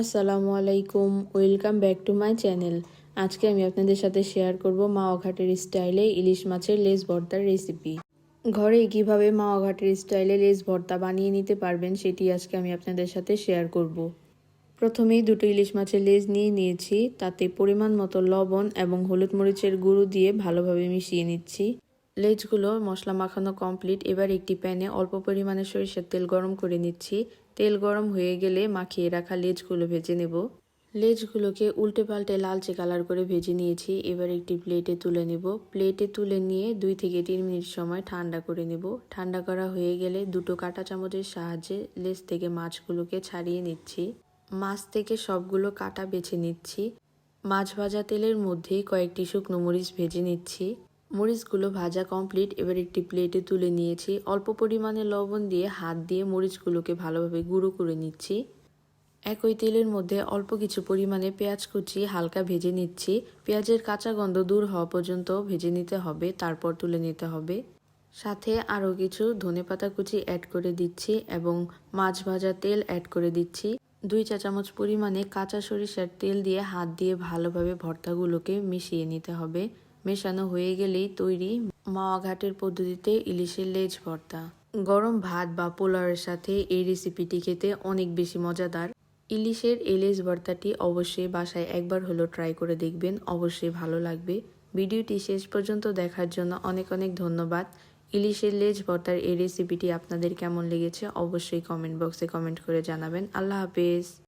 আসসালামু আলাইকুম, welcome back to my channel. আজকে আমি আপনাদের সাথে শেয়ার করব মাওয়া ঘাটের স্টাইলে ইলিশ মাছের লেস ভর্তার রেসিপি। ঘরে কীভাবে মাওয়া ঘাটের স্টাইলে লেস ভর্তা বানিয়ে নিতে পারবেন সেটি আজকে আমি আপনাদের সাথে শেয়ার করব। প্রথমেই দুটো ইলিশ মাছের লেজ নিয়ে নিয়েছি, তাতে পরিমাণ মতো লবণ এবং হলুদ মরিচের গুঁড়ো দিয়ে ভালোভাবে মিশিয়ে নিচ্ছি। লেজগুলো মশলা মাখানো কমপ্লিট এবার একটি প্যানে অল্প পরিমাণে সরিষার তেল গরম করে নিচ্ছি। তেল গরম হয়ে গেলে মাখিয়ে রাখা লেজগুলো ভেজে নেব। লেজগুলোকে উল্টে পাল্টে লালচে কালার করে ভেজে নিয়েছি। এবার একটি প্লেটে তুলে নেব। প্লেটে তুলে নিয়ে দুই থেকে তিন মিনিট সময় ঠান্ডা করে নেব। ঠান্ডা করা হয়ে গেলে দুটো কাঁটা চামচের সাহায্যে লেজ থেকে মাছগুলোকে ছাড়িয়ে নিচ্ছি। মাছ থেকে সবগুলো কাটা বেছে নিচ্ছি। মাছ ভাজা তেলের মধ্যে কয়েকটি শুকনো মরিচ ভেজে নিচ্ছি। মরিচগুলো ভাজা কমপ্লিট এবার একটি প্লেটে তুলে নিয়েছি। অল্প পরিমাণে লবণ দিয়ে হাত দিয়ে মরিচগুলোকে ভালোভাবে গুঁড়ো করে নিচ্ছি। একই তেলের মধ্যে অল্প কিছু পরিমাণে পেঁয়াজ কুচি হালকা ভেজে নিচ্ছি। পেঁয়াজের কাঁচা গন্ধ দূর হওয়া পর্যন্ত ভেজে নিতে হবে, তারপর তুলে নিতে হবে। সাথে আরও কিছু ধনেপাতা কুচি অ্যাড করে দিচ্ছি এবং মাছ ভাজা তেল অ্যাড করে দিচ্ছি। দুই চা চামচ পরিমাণে কাঁচা সরিষার তেল দিয়ে হাত দিয়ে ভালোভাবে ভর্তাগুলোকে মিশিয়ে নিতে হবে। মেশানো হয়ে গেলেই তৈরি মাওয়া ঘাটের পদ্ধতিতে ইলিশের লেজ ভর্তা। গরম ভাত বা পোলাওয়ের সাথে এই রেসিপিটি খেতে অনেক বেশি মজাদার। ইলিশের এই লেজ ভর্তাটি অবশ্যই বাসায় একবার হলো ট্রাই করে দেখবেন, অবশ্যই ভালো লাগবে। ভিডিওটি শেষ পর্যন্ত দেখার জন্য অনেক অনেক ধন্যবাদ। ইলিশের লেজ ভর্তার এই রেসিপিটি আপনাদের কেমন লেগেছে অবশ্যই কমেন্ট বক্সে কমেন্ট করে জানাবেন। আল্লাহ হাফেজ।